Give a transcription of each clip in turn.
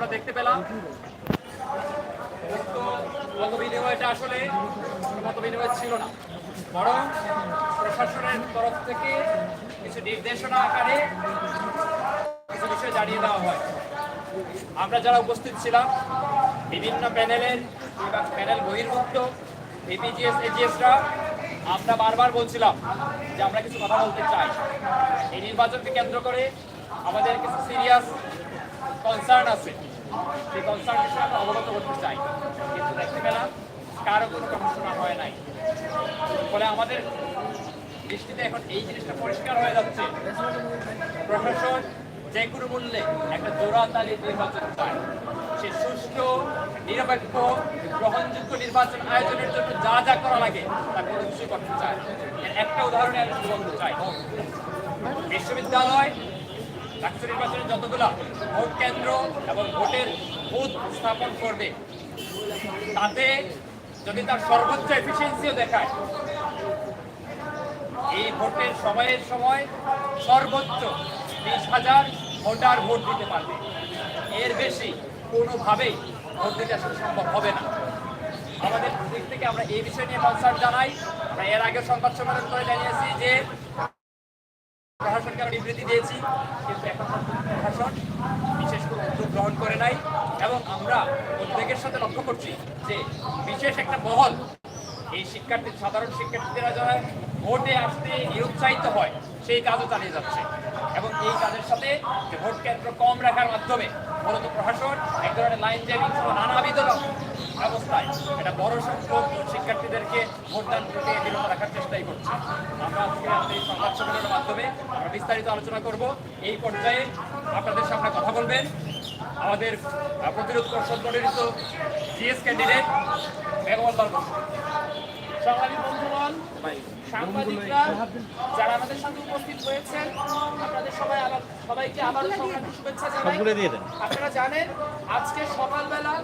আমরা দেখতে পেলাম। মত বিনিময়টা আসলে মত বিনিময় ছিল না। বরং প্রশাসনের তরফ থেকে কিছু নির্দেশনা আকারে কিছু বিষয় জানিয়ে দেওয়া হয়। আমরা যারা উপস্থিত ছিলাম, বিভিন্ন প্যানেলের কিংবা প্যানেল বহির্ভুক্ত এপিজিএস এজিএসরা আমরা বারবার বলছিলাম যে আমরা কিছু কথা বলতে চাই। এই নির্বাচনকে কেন্দ্র করে আমাদের কিছু সিরিয়াস কনসার্ন আছে। সেই কনসার্ন করতে চাই। কিন্তু কারও কোনো হয় নাই। ফলে আমাদের দৃষ্টিতে এখন এই জিনিসটা পরিষ্কার হয়ে যাচ্ছে। প্রশাসন যে কোনো মূল্যে একটা জোড়াতালি নির্বাচন চায়। সে সুষ্ঠু, নিরপেক্ষ, গ্রহণযোগ্য নির্বাচন আয়োজনের জন্য যা যা করা লাগে, তা কোনো কিছুই করতে চায় একটা উদাহরণে আমি বিশ্ববিদ্যালয় ডাক্তার নির্বাচনের যতগুলো ভোট কেন্দ্র এবং ভোটের বুথ স্থাপন করবে, তাতে যদি তার সর্বোচ্চ এফিসিয়েন্সিও দেখায়, এই ভোটের সময়ের সময় সর্বোচ্চ বিশ হাজার ভোটার ভোট দিতে পারবে। এর বেশি কোনোভাবেই ভোট দিতে আসলে সম্ভব হবে না। আমাদের দিক থেকে আমরা এই বিষয় নিয়ে কনসার্ট জানাই। আমরা এর আগে সংবাদ সম্মেলন করে জানিয়েছি যে আমরা বিবৃতি দিয়েছি। কিন্তু প্রশাসন বিশেষ কোনো উদ্যোগ গ্রহণ করে নাই এবং আমরা উদ্বেগের সাথে লক্ষ্য করছি যে বিশেষ একটা মহল এই শিক্ষার্থী সাধারণ শিক্ষার্থীরা যারা ভোটে আসতে নিরুৎসাহিত হয়, সেই কাজও চালিয়ে যাচ্ছে। এবং এই কাজের সাথে ভোট কেন্দ্র কম রাখার মাধ্যমে মূলত প্রশাসন এক ধরনের লাইন জ্যামিং সহ নানাবিধ ব্যবস্থায় এটা বড় সংখ্যক শিক্ষার্থীদেরকে ভোটদান থেকে বিরত রাখার চেষ্টাই করছে। আমরা আজকে এই সংবাদ সম্মেলনের মাধ্যমে আমরা বিস্তারিত আলোচনা করব। এই পর্যায়ে আপনাদের সামনে কথা বলবেন আমাদের প্রতিরোধ পর্ষদ মনোনীত জিএস ক্যান্ডিডেট বেগমল বর্মন সংগ্রামী বন্ধুগণ সাংবাদিকরা যারা আমাদের সঙ্গে উপস্থিত হয়েছেন আপনাদের সবাই আবার সবাইকে সংগ্রামী শুভেচ্ছা জানাই। আপনারা জানেন আজকে সকালবেলা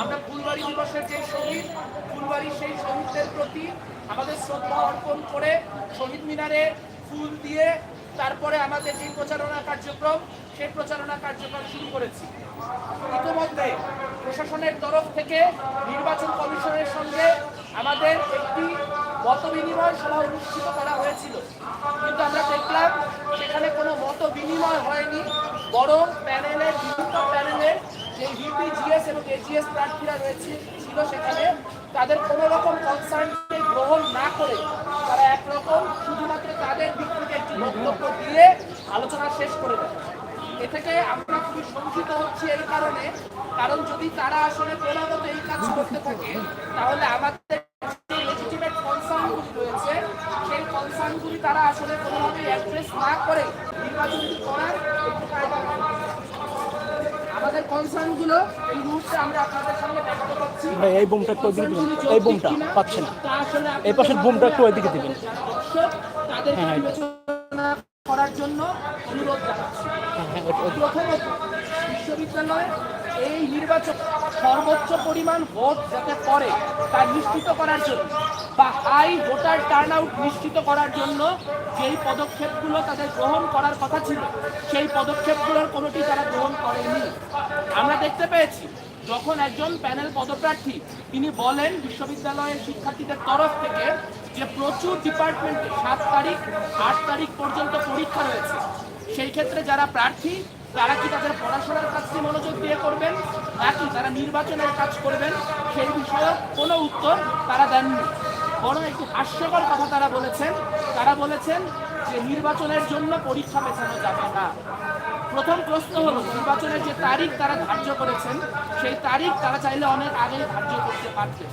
আমরা ফুলবাড়ি দিবসের যে শহীদ ফুলবাড়ির সেই শহীদদের প্রতি আমাদের শ্রদ্ধা অর্পণ করে শহীদ মিনারে ফুল দিয়ে তারপরে আমাদের যে প্রচারণা কার্যক্রম সেই প্রচারণা কার্যক্রম শুরু করেছি। ইতিমধ্যে প্রশাসনের তরফ থেকে নির্বাচন কমিশনের সঙ্গে আমাদের একটি মত বিনিময় সভা অনুষ্ঠিত করা হয়েছিল। কিন্তু আমরা দেখলাম সেখানে কোনো মত বিনিময় হয়নি, বরং প্যানেলের, বিভিন্ন প্যানেলের যে ভিপি, জিএস এবং এজিএস প্রার্থীরা রয়েছে, ছিল সেখানে। তাদের কোনো রকম কনসার্নকে গ্রহণ না করে তারা একরকম শুধুমাত্র তাদের দিক থেকে একটি বক্তব্য দিয়ে আলোচনা শেষ করে দেয়। এ থেকে আমরা খুবই শঙ্কিত হচ্ছি এই কারণে। কারণ যদি তারা আসলে ক্রমাগত এই কাজ করতে থাকে, তাহলে আমাদের রয়েছে সেই কনসার্নগুলি তারা আসলে কোনোভাবে অ্যাড্রেস না করে নির্বাচনটি করার। আমাদের কনসার্নগুলো এই মুহূর্তে আমরা আপনাদের সামনে ব্যক্ত করছি ভাই, এই বোমটা একটু ওইদিকে দিবেন। এই বোমটা। এই পাশের বোমটা একটু ওইদিকে দিবেন। তাদের হ্যাঁ, বিবেচনা করার জন্য অনুরোধ জানাচ্ছি হ্যাঁ, প্রথমত বিশ্ববিদ্যালয়ে এই নির্বাচন সর্বোচ্চ পরিমাণ ভোট যাতে পড়ে তা নিশ্চিত করার জন্য বা হাই ভোটার টার্ন আউট নিশ্চিত করার জন্য যেই পদক্ষেপগুলো তাদের গ্রহণ করার কথা ছিল, সেই পদক্ষেপগুলোর কোনোটি তারা গ্রহণ করেনি। আমরা দেখতে পেয়েছি, যখন একজন প্যানেল পদপ্রার্থী, তিনি বলেন বিশ্ববিদ্যালয়ের শিক্ষার্থীদের তরফ থেকে যে প্রচুর ডিপার্টমেন্টে সাত তারিখ, আট তারিখ পর্যন্ত পরীক্ষা রয়েছে, সেই ক্ষেত্রে যারা প্রার্থী, তারা কি তাদের পড়াশোনার কাজটি মনোযোগ দিয়ে করবেন? নাকি তারা নির্বাচনের কাজ করবেন? সেই বিষয়ে কোনো উত্তর তারা দেননি। বরং একটি হাস্যকর কথা তারা বলেছেন। তারা বলেছেন যে নির্বাচনের জন্য পরীক্ষা পেছানো যাবে না। প্রথম প্রশ্ন হলো, নির্বাচনের যে তারিখ তারা ধার্য করেছেন, সেই তারিখ তারা চাইলে অনেক আগেই ধার্য করতে পারতেন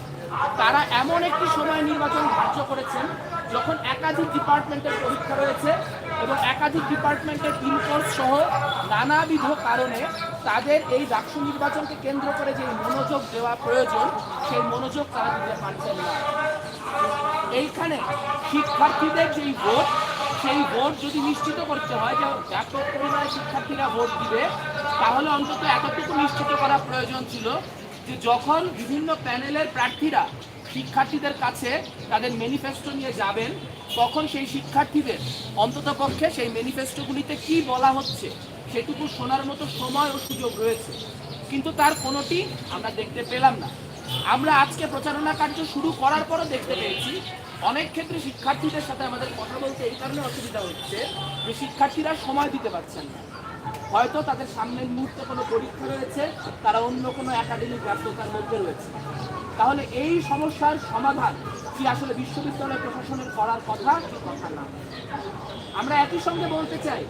তারা এমন একটি সময় নির্বাচন ধার্য করেছেন, যখন একাধিক ডিপার্টমেন্টের পরীক্ষা রয়েছে এবং একাধিক ডিপার্টমেন্টের ইনকোর্স সহ নানাবিধ কারণে তাদের এই ডাকসু নির্বাচনকে কেন্দ্র করে যে মনোযোগ দেওয়া প্রয়োজন, সেই মনোযোগ তারা দিতে পারছেন না। এইখানে শিক্ষার্থীদের যেই ভোট, সেই ভোট যদি নিশ্চিত করতে হয় যে ব্যাপক পরিমাণে শিক্ষার্থীরা ভোট দিবে, তাহলে অন্তত এতটুকু নিশ্চিত করা প্রয়োজন ছিল যে যখন বিভিন্ন প্যানেলের প্রার্থীরা শিক্ষার্থীদের কাছে তাদের ম্যানিফেস্টো নিয়ে যাবেন, তখন সেই শিক্ষার্থীদের অন্তত পক্ষে সেই ম্যানিফেস্টোগুলিতে কি বলা হচ্ছে সেটুকু শোনার মতো সময় ও সুযোগ রয়েছে। কিন্তু তার কোনোটি আমরা দেখতে পেলাম না। আমরা আজকে প্রচারণা কার্য শুরু করার পরও দেখতে পেয়েছি অনেক ক্ষেত্রে শিক্ষার্থীদের সাথে আমাদের কথা বলতে এই কারণে অসুবিধা হচ্ছে যে শিক্ষার্থীরা সময় দিতে পারছেন না। হয়তো তাদের সামনের মুহূর্তে কোনো পরীক্ষা রয়েছে, তারা অন্য কোনো একাডেমিক ব্যস্ততার মধ্যে রয়েছে। তাহলে এই সমস্যার সমাধান কি আসলে বিশ্ববিদ্যালয় প্রশাসনের করার কথা কি কথা না? আমরা একই সঙ্গে বলতে চাই,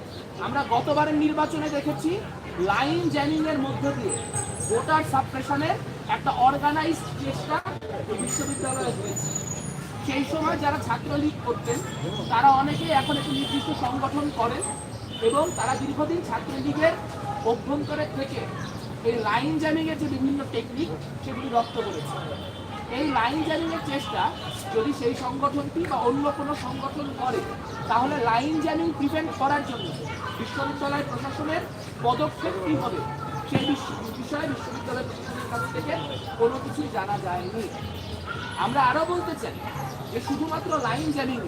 আমরা গতবারের নির্বাচনে দেখেছি লাইন জ্যামিং এর মধ্য দিয়ে ভোটার সাবপ্রেশনের একটা অর্গানাইজড চেষ্টা বিশ্ববিদ্যালয়ে হয়েছে। সেই সময় যারা ছাত্রলীগ করতেন, তারা অনেকেই এখন একটি নির্দিষ্ট সংগঠন করেন এবং তারা দীর্ঘদিন ছাত্রলীগের অভ্যন্তরে থেকে এই লাইন জ্যামিং এর যে বিভিন্ন টেকনিক সেগুলি রপ্ত করেছে। এই লাইন জ্যামিং এর চেষ্টা যদি সেই সংগঠনটি বা অন্য কোনো সংগঠন করে, তাহলে লাইন জ্যামিং প্রিভেন্ট করার জন্য বিশ্ববিদ্যালয় প্রশাসনের পদক্ষেপ কী হবে সেই বিষয়ে বিশ্ববিদ্যালয় প্রশাসনের কাছ থেকে কোনো কিছুই জানা যায়নি। আমরা আরও বলতে চাই যে শুধুমাত্র লাইন জ্যামিং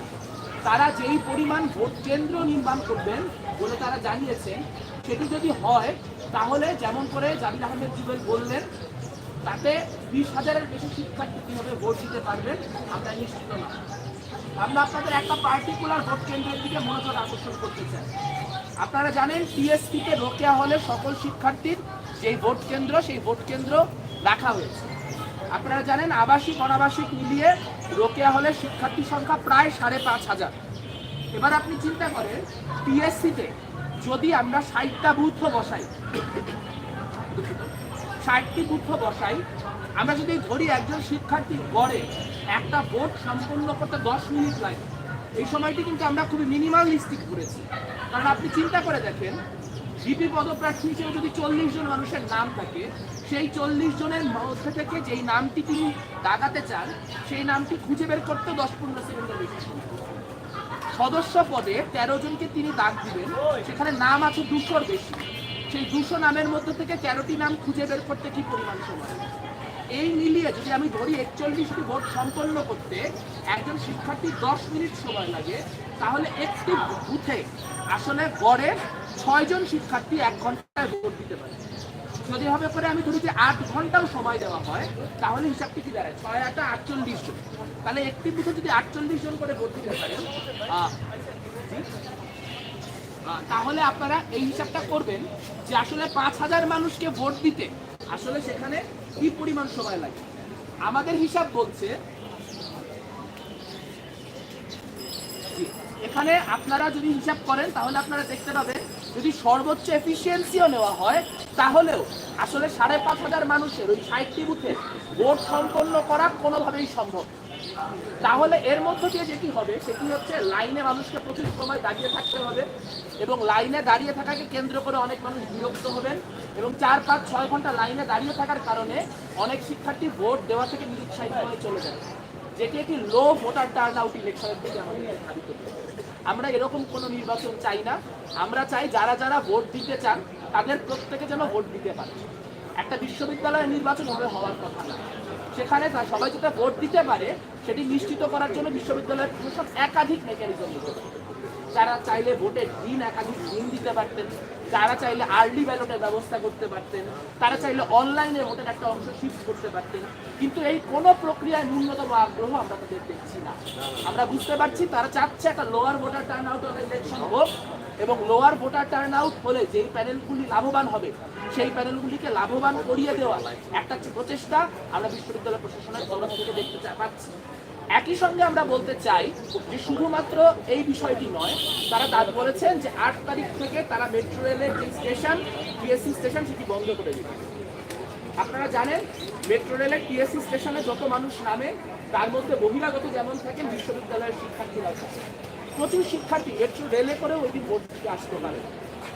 তারা যেই পরিমাণ ভোট কেন্দ্র নির্মাণ করবেন বলে তারা জানিয়েছেন, সেটি যদি হয়, তাহলে যেমন করে জাবির আহমেদ জুবেল বললেন, তাতে বিশ হাজারের বেশি শিক্ষার্থী কীভাবে ভোট দিতে পারবেন আমরা নিশ্চিত না আমরা আপনাদের একটা পার্টিকুলার ভোট কেন্দ্রের দিকে মনোযোগ আকর্ষণ করতে চাই। আপনারা জানেন টিএসপিতে রোকেয়া হলে সকল শিক্ষার্থীর যেই ভোট কেন্দ্র, সেই ভোট কেন্দ্র রাখা হয়েছে। আপনারা জানেন, আবাসিক, অনাবাসিক মিলিয়ে রোকেয়া হলে শিক্ষার্থী সংখ্যা প্রায় সাড়ে পাঁচ হাজার। এবার আপনি চিন্তা করেন টিএসসিতে যদি আমরা ষাটটা বুথ বসাই, ষাটটি বুথ বসাই, আমরা যদি ধরি একজন শিক্ষার্থী গড়ে একটা ভোট সম্পূর্ণ করতে দশ মিনিট লাগে, এই সময়টি কিন্তু আমরা খুবই মিনিমালিস্টিক করেছি। কারণ আপনি চিন্তা করে দেখেন জিপি পদপ্রার্থী হিসেবে যদি চল্লিশ জন মানুষের নাম থাকে, সেই চল্লিশ জনের মধ্যে থেকে যেই নামটি তিনি দাগাতে চান, সেই নামটি খুঁজে বের করতে দশ পনেরো সেকেন্ডের বেশি সদস্য পদে তেরো জনকে তিনি দাগ দিবেন, সেখানে নাম আছে দুশোর বেশি সেই দুশো নামের মধ্যে থেকে তেরোটি নাম খুঁজে বের করতে কি পরিমাণ সময়? এই মিলিয়ে যদি আমি ধরি একচল্লিশটি ভোট সম্পন্ন করতে একজন শিক্ষার্থী দশ মিনিট সময় লাগে, তাহলে একটি বুথে আসলে গড়ে ছয়জন শিক্ষার্থী এক ঘন্টায় ভোট দিতে পারে। যদি হবে করে আমি ধরি যে আট ঘন্টাও সময় দেওয়া হয়, তাহলে হিসাবটি কি দাঁড়ায়? ছয় আটটা আটচল্লিশ জন। তাহলে একটি বুথে যদি আটচল্লিশ জন করে ভোট দিতে পারেন তাহলে আপনারা এই হিসাবটা করবেন যে আসলে পাঁচ হাজার মানুষকে ভোট দিতে আসলে সেখানে কি পরিমাণ সময় লাগে? আমাদের হিসাব বলছে এখানে আপনারা যদি হিসাব করেন, তাহলে আপনারা দেখতে পাবেন যদি সর্বোচ্চ এফিসিয়েন্সিও নেওয়া হয়, তাহলেও আসলে সাড়ে পাঁচ হাজার মানুষের ওই ষাটটি বুথে ভোট সম্পন্ন করা কোনোভাবেই সম্ভব তাহলে এর মধ্য দিয়ে যেটি হবে, সেটি হচ্ছে লাইনে মানুষকে প্রচুর সময় দাঁড়িয়ে থাকতে হবে এবং লাইনে দাঁড়িয়ে থাকাকে কেন্দ্র করে অনেক মানুষ বিরক্ত হবেন এবং চার, পাঁচ, ছয় ঘণ্টা লাইনে দাঁড়িয়ে থাকার কারণে অনেক শিক্ষার্থী ভোট দেওয়া থেকে নিরুৎসাহিত হয়ে চলে যায় যেটি একটি লো ভোটার টার্ন আউট ইলেকশনের দিকে আমাদের। আমরা এরকম কোনো নির্বাচন চাই না। আমরা চাই যারা যারা ভোট দিতে চান, তাদের প্রত্যেকে যেন ভোট দিতে পারে। একটা বিশ্ববিদ্যালয়ের নির্বাচন হবে হওয়ার কথা না। সেখানে সবাই যেটা ভোট দিতে পারে, সেটি নিশ্চিত করার জন্য বিশ্ববিদ্যালয়ের প্রশাসন একাধিক মেকানিজম নিতে পারে। তারা চাইলে ভোটের দিন একাধিক দিন দিতে পারতেন। যারা চাইলে আর্লি ব্যালটের ব্যবস্থা করতে পারতেন, তারা চাইলে অনলাইনে ভোটের একটা অংশ শিফট করতে পারতেন, কিন্তু এই কোনো প্রক্রিয়ায় ন্যূনতম আগ্রহ আমরা তাদের দেখছি না। আমরা বুঝতে পারছি তারা চাচ্ছে একটা lower voter turnout election হোক এবং লোয়ার ভোটার টার্ন আউট হলে যেই প্যানেলগুলি লাভবান হবে, সেই প্যানেলগুলিকে লাভবান করিয়ে দেওয়া একটা প্রচেষ্টা আমরা বিশ্ববিদ্যালয় প্রশাসনের তরফ থেকে দেখতে পাচ্ছি। একই সঙ্গে আমরা বলতে চাই যে শুধুমাত্র এই বিষয়টি নয়, তারা দাবি বলেছেন যে আট তারিখ থেকে তারা মেট্রো রেলের যে স্টেশন টিএসসি স্টেশন সেটি বন্ধ করে দেবে। আপনারা জানেন মেট্রো রেলের টিএসসি স্টেশনে যত মানুষ নামে, তার মধ্যে বহিরাগত যেমন থাকেন, বিশ্ববিদ্যালয়ের শিক্ষার্থীরা প্রচুর শিক্ষার্থী মেট্রো রেলে করেও ওই দিন ভোট দিতে আসতে পারে।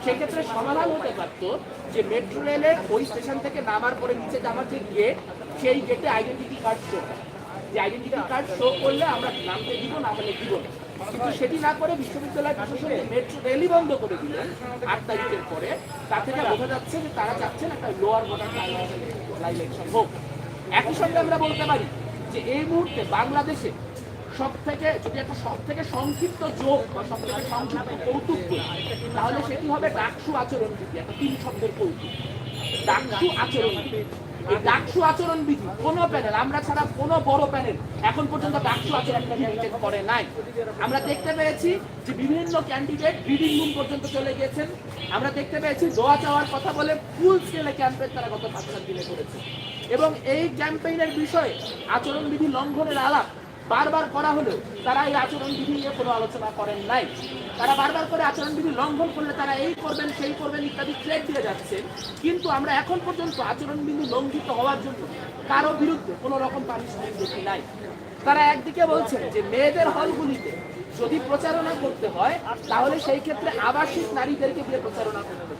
সেক্ষেত্রে সমাধান হতে পারত যে মেট্রো রেলে ওই স্টেশন থেকে নামার পরে নিচে যাওয়ার যে গেট সেই গেটে আইডেন্টিটি কার্ড শো যে আইডেন্টিটি কার্ড শো করলে আমরা নামতে দিব, না হলে দিব না। কিন্তু সেটি না করে বিশ্ববিদ্যালয় প্রশাসন মেট্রো রেলই বন্ধ করে দিলেন আট তারিখের পরে। তা থেকে বোঝা যাচ্ছে যে তারা চাচ্ছেন একটা লোয়ার ভোটার ইলেকশন হোক। একই সঙ্গে আমরা বলতে পারি যে এই মুহূর্তে বাংলাদেশে সব থেকে যদি একটা সব থেকে সংক্ষিপ্ত যোগ বা সব থেকে সংক্ষিপ্ত কৌতুক তাহলে সেটি হবে ডাকসু আচরণ বিধি একটা তিন শব্দের কৌতুক। ডাকসু আচরণ বিধি ডাকসু আচরণ বিধি কোনো প্যানেল আমরা ছাড়া কোনো বড় প্যানেল এখন পর্যন্ত ডাকসু আচরণ বিধি করে নাই। আমরা দেখতে পেয়েছি যে বিভিন্ন ক্যান্ডিডেট রিডিং রুম পর্যন্ত চলে গিয়েছেন। আমরা দেখতে পেয়েছি দোয়া চাওয়ার কথা বলে ফুল স্কেলে ক্যাম্পেইন তারা গত পাঁচ সাত দিনে করেছে। এবং এই ক্যাম্পেইনের বিষয়ে আচরণবিধি লঙ্ঘনের আলাপ বারবার করা হলেও তারা এই আচরণবিধি নিয়ে কোনো আলোচনা করেন নাই। তারা বারবার করে আচরণবিধি লঙ্ঘন করলে তারা এই করবেন, সেই করবেন ইত্যাদি থ্রেট দিয়ে যাচ্ছে। কিন্তু আমরা এখন পর্যন্ত আচরণবিধি লঙ্ঘিত হওয়ার জন্য কারও বিরুদ্ধে কোনো রকম পানিশমেন্ট দেখি নাই। তারা একদিকে বলছেন যে মেয়েদের হলগুলিতে যদি প্রচারণা করতে হয়, তাহলে সেই ক্ষেত্রে আবাসিক নারীদেরকে দিয়ে প্রচারণা করতে হবে।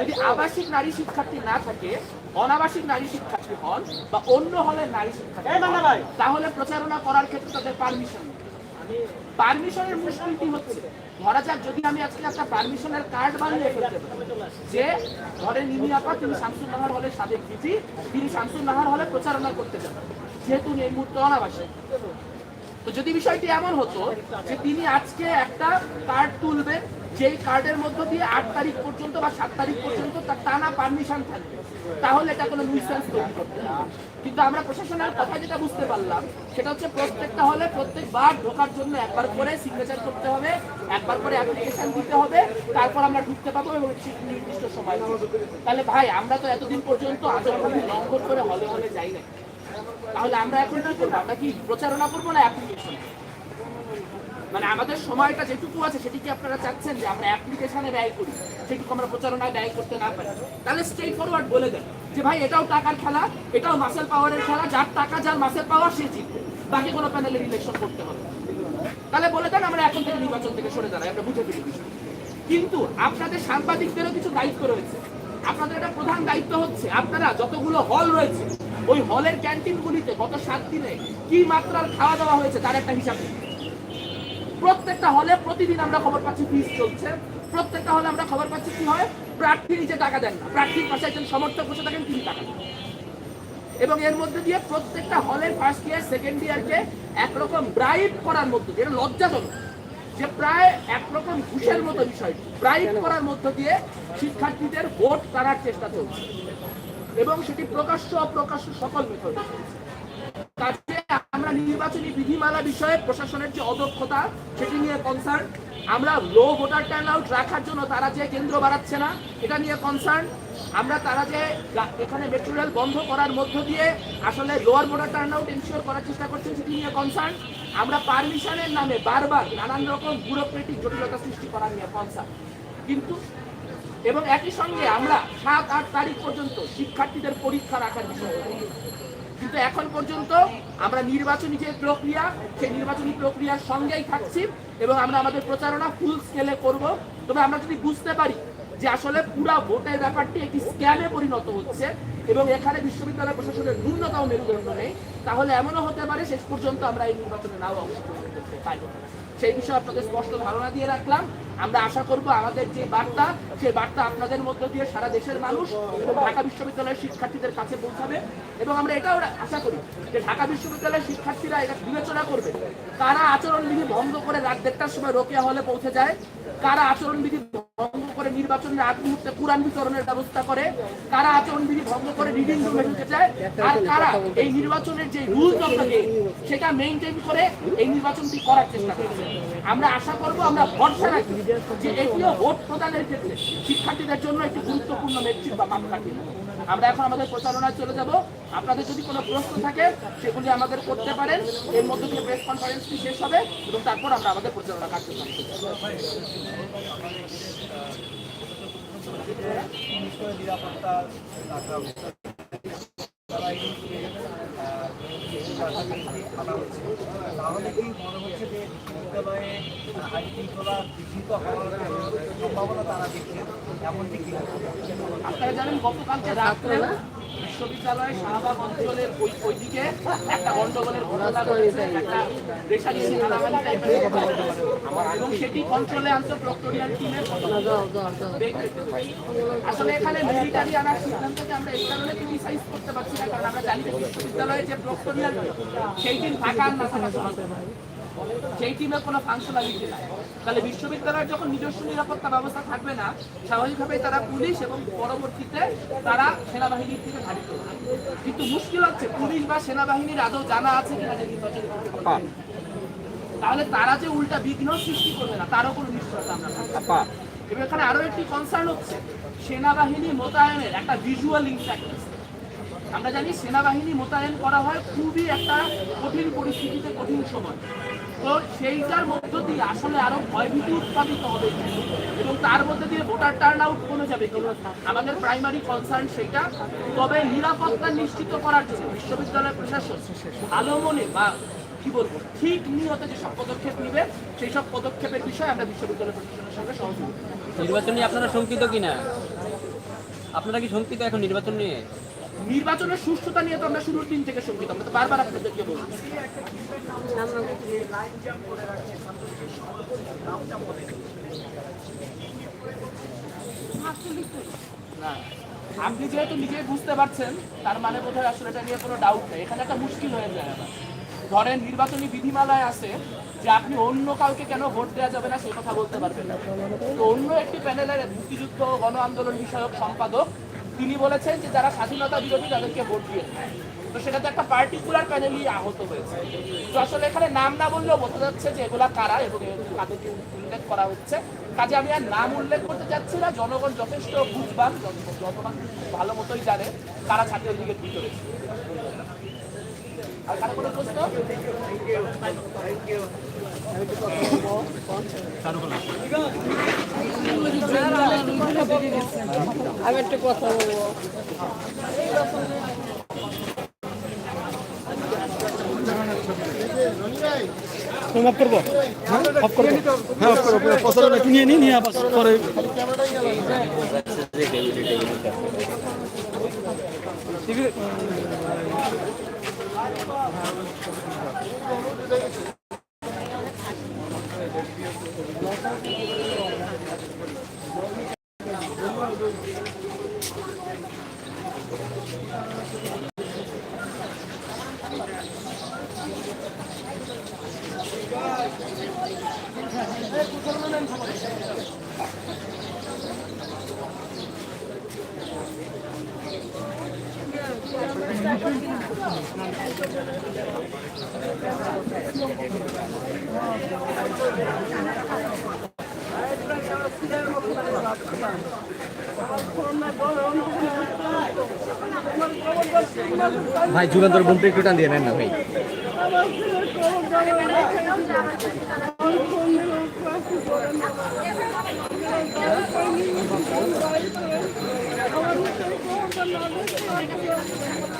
যদি আবাসিক নারী শিক্ষার্থী না থাকে অনাবাসিক নারী শিক্ষার্থী হন বা অন্য হলে নারী শিক্ষার্থী তাহলে প্রচারণা করার ক্ষেত্রে তাদের পারমিশন পারমিশনের মুশকিলটি হচ্ছে ধরা যাক যদি আমি আজকে একটা পারমিশনের কার্ড বানিয়ে ফেলতে যে ধরেন নিমি আপা তিনি শামসুল নাহার হলে সাবেক বিধি তিনি শামসুল নাহার হলে প্রচারণা করতে যাবেন যেহেতু উনি এই মুহূর্তে অনাবাসিক। তো যদি বিষয়টি এমন হতো যে তিনি আজকে একটা কার্ড তুলবেন যেই কার্ডের মধ্য দিয়ে আট তারিখ পর্যন্ত বা সাত তারিখ পর্যন্ত তার টানা পারমিশন থাকবে, তাহলে এটা কোনো নিউসেন্স তৈরি করতে কিন্তু আমরা প্রশাসনের কথা যেটা বুঝতে পারলাম, সেটা হচ্ছে প্রত্যেকটা হলে প্রত্যেকবার ঢোকার জন্য একবার করে সিগনেচার করতে হবে, একবার করে অ্যাপ্লিকেশন দিতে হবে, তারপর আমরা ঢুকতে পাবো এবং নির্দিষ্ট সময় তাহলে ভাই, আমরা তো এতদিন পর্যন্ত আচরণবিধি লঙ্ঘন করে হলে হলে যাই না। তাহলে আমরা এখন কি করব? আমরা কি প্রচারণা করব না অ্যাপ্লিকেশন মানে আমাদের সময়টা যেটুকু আছে সেটি কি আপনারা চাচ্ছেন যে আমরা অ্যাপ্লিকেশনে ব্যয় করি, সেটুকু আমরা প্রচারণায় ব্যয় করতে না পারি। তাহলে স্ট্রেট ফরওয়ার্ড বলে দেন যে ভাই, এটাও টাকার খেলা, এটাও মাসেল পাওয়ারের খেলা, যার টাকা, যার মাসেল পাওয়ার সে জিতবে। বাকি কোনো প্যানেলের ইলেকশন করতে হবে। তাহলে বলে দেন আমরা এখন থেকে নির্বাচন থেকে সরে দাঁড়াই, আমরা বুঝে ফেলি কিন্তু আপনাদের সাংবাদিকদেরও কিছু দায়িত্ব রয়েছে। আপনাদের একটা প্রধান দায়িত্ব হচ্ছে, আপনারা যতগুলো হল রয়েছে, ওই হলের ক্যান্টিনগুলিতে গত সাত দিনে কি মাত্রার খাওয়া দাওয়া হয়েছে তার একটা হিসাব। প্রত্যেকটা হলে প্রতিদিন আমরা খবর পাচ্ছি ফিস চলছে। প্রত্যেকটা হলে আমরা খবর পাচ্ছি কি হয়? প্রার্থী নিজে টাকা দেন না, প্রার্থীর পাশে একজন সমর্থক বসে থাকেন, তিনি টাকা দেন। এবং এর মধ্যে দিয়ে প্রত্যেকটা হলের ফার্স্ট ইয়ার সেকেন্ড ইয়ারকে একরকম ব্রাইব করার মধ্যে দিয়ে, এটা লজ্জাজনক, যে প্রায় একরকম ঘুষের মতো বিষয় ব্রাইব করার মধ্য দিয়ে শিক্ষার্থীদের ভোট করার চেষ্টা চলছে। এবং সেটি প্রকাশ্য, অপ্রকাশ্য সকল মেথড আমরা নির্বাচনী বিধিমালা বিষয়ে প্রশাসনের যে অদক্ষতা, সেটি নিয়ে কনসার্ন আমরা লো ভোটার টার্ন আউট রাখার জন্য তারা যে কেন্দ্র বাড়াচ্ছে না, এটা নিয়ে কনসার্ন আমরা তারা যে এখানে মেট্রো রেল বন্ধ করার মধ্য দিয়ে আসলে lower voter turnout ensure করার চেষ্টা করছেন, সেটি নিয়ে কনসার্ন আমরা পারমিশনের নামে বারবার নানান রকম ব্যুরোক্রেটিক জটিলতা সৃষ্টি করা নিয়ে কনসার্ন কিন্তু, এবং একই সঙ্গে আমরা সাত আট তারিখ পর্যন্ত শিক্ষার্থীদের পরীক্ষা রাখার বিষয় কিন্তু এখন পর্যন্ত আমরা নির্বাচনী যে প্রক্রিয়া, সেই নির্বাচনী প্রক্রিয়ার সঙ্গেই থাকছি এবং আমরা আমাদের প্রচারণা ফুল স্কেলে করব। তবে আমরা যদি বুঝতে পারি যে আসলে পুরা ভোটের ব্যাপারটি একটি স্ক্যামে পরিণত হচ্ছে এবং এখানে বিশ্ববিদ্যালয় প্রশাসনের ন্যূনতম মেরুদণ্ড নেই, তাহলে এমনও হতে পারে শেষ পর্যন্ত আমরা এই নির্বাচনে নাও অংশগ্রহণ করতে পারি সেই বিষয়ে আপনাদের স্পষ্ট ধারণা দিয়ে রাখলাম। আমরা আশা করব আমাদের যে বার্তা, সেই বার্তা আপনাদের মধ্য দিয়ে সারা দেশের মানুষ এবং ঢাকা বিশ্ববিদ্যালয়ের শিক্ষার্থীদের কাছে পৌঁছাবে। এবং আমরা এটাও আশা করি যে ঢাকা বিশ্ববিদ্যালয়ের শিক্ষার্থীরা এটা বিবেচনা করবে। কারা আচরণবিধি ভঙ্গ করে রাত দেড়টার সময় রোকেয়া হলে পৌঁছে যায় কারা আচরণবিধি ভঙ্গ করে নির্বাচনের আগ মুহূর্তে কোরআন বিতরণের ব্যবস্থা করে, কারা আচরণবিধি ভঙ্গ করে রিডিং রুমে ঢুকে যায় আর কারা এই নির্বাচনের যে রুল থাকে সেটা মেনটেন করে এই নির্বাচনটি করার চেষ্টা করছে। আমরা আশা করব, আমরা ভরসা রাখি যে এটিও ভোট প্রদানের ক্ষেত্রে শিক্ষার্থীদের জন্য একটি গুরুত্বপূর্ণ নেতৃত্ব বা মাপকাঠি। আমরা এখন আমাদের প্রচারণায় চলে যাব। আপনাদের যদি কোনো প্রশ্ন থাকে, সেগুলি আমাদের করতে পারেন। এর মধ্যে দিয়ে প্রেস কনফারেন্সটি শেষ হবে এবং তারপর আমরা আমাদের প্রচারণা কার্যক্রম তাহলে কি মনে হচ্ছে যে বিদ্যালয়ে আপনারা জানেন গতকালকে রাত্রে বিশ্ববিদ্যালয়ের শাহবাগ অঞ্চলের ওই ওইদিকে একটা গন্ডগোলের ঘটনা ঘটেছে, একটা ঘটনা। এবং সেটি কন্ট্রোলে আনতে প্রক্টোরিয়াল টিমের আসলে এখানে মিলিটারি আনার সিদ্ধান্তকে আমরা এই কারণে ক্রিটিসাইজ করতে পারছি না, কারণ আমরা জানি বিশ্ববিদ্যালয়ে যে প্রক্টোরিয়াল সেই দিন থাকা আর না থাকা। সেই টিমের কোনো ফাংশনালিটি নাই। তাহলে বিশ্ববিদ্যালয়ের যখন নিজস্ব নিরাপত্তা ব্যবস্থা থাকবে না স্বাভাবিকভাবেই তারা পুলিশ এবং পরবর্তীতে তারা সেনাবাহিনীর থেকে ধারিত কিন্তু মুশকিল হচ্ছে পুলিশ বা সেনাবাহিনীর আদৌ জানা আছে কিনা যে নির্বাচন তাহলে তারা যে উল্টা বিঘ্ন সৃষ্টি করবে না তারও কোনো নিশ্চয়তা আমরা পাচ্ছি না। এবং এখানে আরও একটি কনসার্ন হচ্ছে সেনাবাহিনী মোতায়েনের একটা ভিজুয়াল ইম্প্যাক্ট আমরা জানি সেনাবাহিনী মোতায়েন করা হয় খুবই একটা কঠিন পরিস্থিতিতে কঠিন সময়। সেইটার মধ্য দিয়ে আসলে আরও ভয়ভীতি উৎপাদিত হবে। এবং তার মধ্যে দিয়ে ভোটার টার্ন আউট কমে যাবে আমাদের প্রাইমারি কনসার্ন তবে নিরাপত্তা নিশ্চিত করার জন্য বিশ্ববিদ্যালয় প্রশাসন ভালো মনে বা কি বলব, ঠিক নিয়তে যেসব পদক্ষেপ নেবে, সেই সব পদক্ষেপের বিষয়ে আমরা বিশ্ববিদ্যালয় প্রশাসনের সঙ্গে সহযোগিতা আপনারা শঙ্কিত কিনা? আপনারা কি শঙ্কিত এখন নির্বাচন নিয়ে? নির্বাচনের সুস্থতা নিয়ে তো আমরা শুরুর দিন থেকে শঙ্কিত। আমরা তো বারবার আপনাদেরকে বলছি আপনি যেহেতু নিজেই বুঝতে পারছেন, তার মানে বোধহয় আসলে এটা নিয়ে কোনো ডাউট নেই। এখানে একটা মুশকিল হয়ে যায় আবার। ধরেন নির্বাচনী বিধিমালায় আছে যে আপনি অন্য কাউকে কেন ভোট দেওয়া যাবে না, সেই কথা বলতে পারবেন না। তো অন্য একটি প্যানেলের মুক্তিযুদ্ধ গণ আন্দোলন বিষয়ক সম্পাদক তিনি বলেছেন যে যারা স্বাধীনতা বিরোধী তাদেরকে ভোট দিয়ে। তো সেটাতে একটা পার্টিকুলার প্যানেলই আহত হয়েছে। তো আসলে এখানে নাম না বললেও বোঝা যাচ্ছে যে এগুলা কারা এবং কাদেরকে উল্লেখ করা হচ্ছে। কাজে আমি আর নাম উল্লেখ করতে চাচ্ছি না, জনগণ যথেষ্ট বুঝবান যত- যতটা ভালো মতোই জানে কারা ছাত্রের দিকে ভিতরে আর কারও কোনো প্রশ্ন? আমি একটা কথা বলব মাফ করব মাফ করব হ্যাঁ মাফ করব একটু নিয়ে নিই নিয়ে আবার পরে ভাই যুগান্তর ঘুমটা একটু টান দিয়ে নেন না ভাই আমার ছেলের খবর জানা নেই। আমার ফোনের ক্লাসে পড়ে না। আমার ফোনে আমার ছেলের খবরটা না দেখলে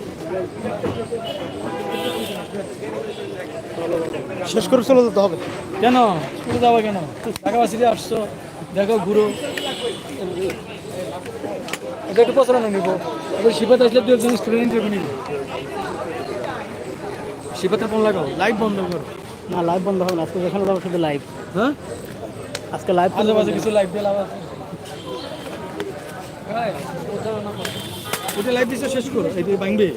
শেষ করে চলে যেতে হবে। কেন? স্কুলে যাওয়া কেন? ঢাকাবাসীতে আসছো দেখো ঘুরো। এটা একটু প্রচারণা নিব। এবার শিপাতে আসলে দু একজন স্টুডেন্ট ইন্টারভিউ নিব। শিপাতে ফোন লাগাও। লাইভ বন্ধ করো। না লাইভ বন্ধ হবে না। আজকে যেখানে যাব শুধু লাইভ হ্যাঁ? আজকে লাইভ কিছু লাইভ দিয়ে লাভ আছে। এটা লাইভ দিচ্ছে শেষ করো এই ভাঙবে।